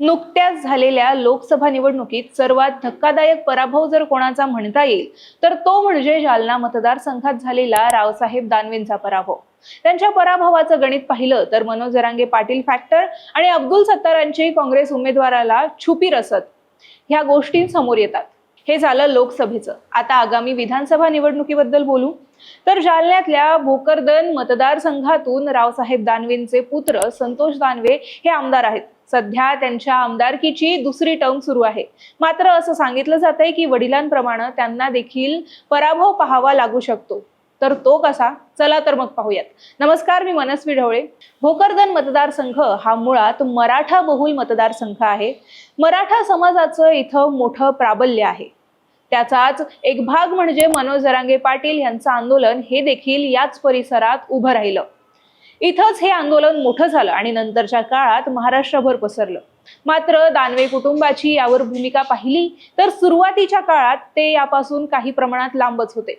नुकत्याच झालेल्या लोकसभा निवडणुकीत सर्वात धक्कादायक पराभव जर कोणाचा म्हणता येईल तर तो म्हणजे जालना मतदारसंघात झालेला रावसाहेब दानवेंचा पराभव. त्यांच्या पराभवाचं गणित पाहिलं तर मनोज जरांगे पाटील फॅक्टर आणि अब्दुल सत्तारांची काँग्रेस उमेदवाराला छुपी रसत ह्या गोष्टी समोर येतात. हे झालं लोकसभेचं. आता आगामी विधानसभा निवडणुकीबद्दल बोलू. तर जालन्यातल्या भोकरदन मतदारसंघातून रावसाहेब दानवेंचे पुत्र संतोष दानवे हे आमदार आहेत. सध्या त्यांच्या आमदारकीची दुसरी टर्म सुरू आहे. मात्र असं सांगितलं जात आहे की वडिलांप्रमाणे त्यांना देखील पराभव पाहावा लागू शकतो. तर तो कसा? चला तर मग पाहूयात. नमस्कार मी मनस्वी ढवळे भोकरदन मतदारसंघ हा मुळात मराठा बहुल मतदारसंघ आहे. मराठा समाजाचं इथं मोठं प्राबल्य आहे. त्याचाच एक भाग म्हणजे मनोज जरांगे पाटील यांचं आंदोलन हे देखील याच परिसरात उभं राहिलं. इथंच हे आंदोलन मोठं झालं आणि नंतरच्या काळात महाराष्ट्रभर पसरलं. मात्र दानवे कुटुंबाची यावर भूमिका पाहिली तर सुरुवातीच्या काळात ते यापासून काही प्रमाणात लांबच होते.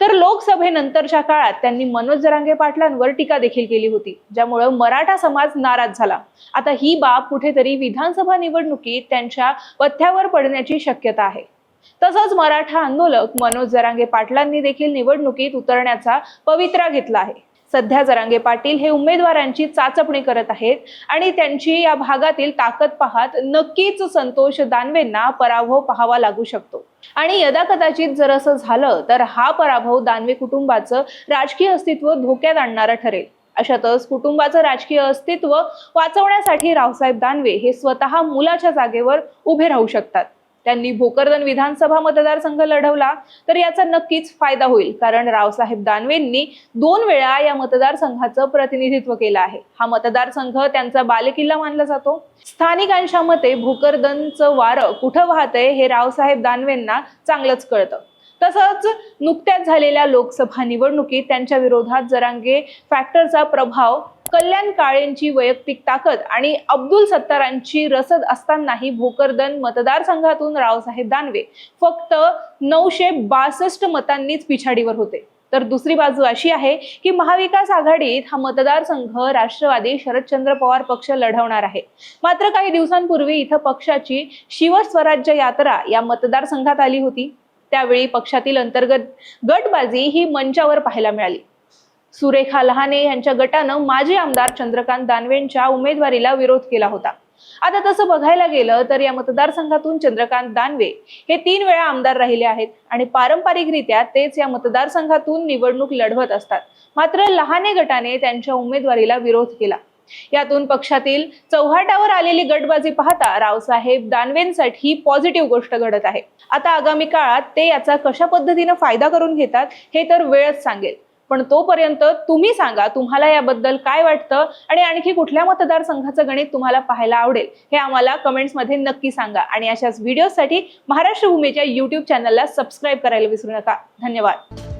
तर लोकसभेनंतरच्या काळात त्यांनी मनोज जरांगे पाटलांवर टीका देखील केली होती ज्यामुळं मराठा समाज नाराज झाला. आता ही बाब कुठेतरी विधानसभा निवडणुकीत त्यांच्या पथ्यावर पडण्याची शक्यता आहे. तसंच मराठा आंदोलक मनोज जरांगे पाटलांनी देखील निवडणुकीत उतरण्याचा पवित्रा घेतला आहे. सध्या जरांगे पाटील हे उमेदवारांची चाचपणी करत आहेत आणि त्यांची या भागातील ताकद पाहत नक्कीच संतोष दानवेंना पराभव पाहावा लागू शकतो. आणि यदा कदाचित जर असं झालं तर हा पराभव दानवे कुटुंबाचं राजकीय अस्तित्व धोक्यात आणणारं ठरेल. अशातच कुटुंबाचं राजकीय अस्तित्व वाचवण्यासाठी रावसाहेब दानवे हे स्वतः मुलाच्या जागेवर उभे राहू शकतात. त्यांनी भोकरदन विधानसभा मतदारसंघ लढवला तर याचा नक्कीच फायदा होईल. कारण रावसाहेब दानवेंनी दोन वेळा या मतदारसंघाचं प्रतिनिधित्व केलं आहे. हा मतदारसंघ त्यांचा बालेकिल्ला मानला जातो. स्थानिकांच्या मते भोकरदनचं वारं कुठं वाहतंय हे रावसाहेब दानवेंना चांगलंच कळतं. तसंच नुकत्याच झालेल्या लोकसभा निवडणुकीत त्यांच्या विरोधात जरांगे फॅक्टरचा प्रभाव कल्याण काळेंची वैयक्तिक ताकद आणि अब्दुल सत्तारांची रसद असतानाही भोकरदन मतदारसंघातून रावसाहेब दानवे फक्त नऊशे बासष्ट मतांनीच पिछाडीवर होते. तर दुसरी बाजू अशी आहे की महाविकास आघाडीत हा मतदारसंघ राष्ट्रवादी शरदचंद्र पवार पक्ष लढवणार आहे. मात्र काही दिवसांपूर्वी इथं पक्षाची शिवस्वराज्य यात्रा या मतदारसंघात आली होती. त्यावेळी पक्षातील अंतर्गत गटबाजी ही मंचावर पाहायला मिळाली. सुरेखा लहाने यांच्या गटानं माजी आमदार चंद्रकांत दानवेंच्या उमेदवारीला विरोध केला होता. आता तसं बघायला गेलं तर या मतदारसंघातून चंद्रकांत दानवे हे तीन वेळा आमदार राहिले आहेत आणि पारंपरिकरित्या तेच या मतदारसंघातून निवडणूक लढवत असतात. मात्र लहाने गटाने त्यांच्या उमेदवारीला विरोध केला. यातून पक्षातील चौहाटावर आलेली गटबाजी पाहता रावसाहेब दानवेंसाठी पॉझिटिव्ह गोष्ट घडत आहे. आता आगामी काळात ते याचा कशा पद्धतीनं फायदा करून घेतात हे तर वेळच सांगेल. पण तोपर्यंत तुम्ही सांगा तुम्हाला याबद्दल काय वाटतं आणि आणखी कुठल्या मतदारसंघाचं गणित तुम्हाला पाहायला आवडेल हे आम्हाला कमेंट्समध्ये नक्की सांगा. आणि अशाच व्हिडिओसाठी महाराष्ट्र भूमीच्या युट्यूब चॅनलला सबस्क्राईब करायला विसरू नका. धन्यवाद.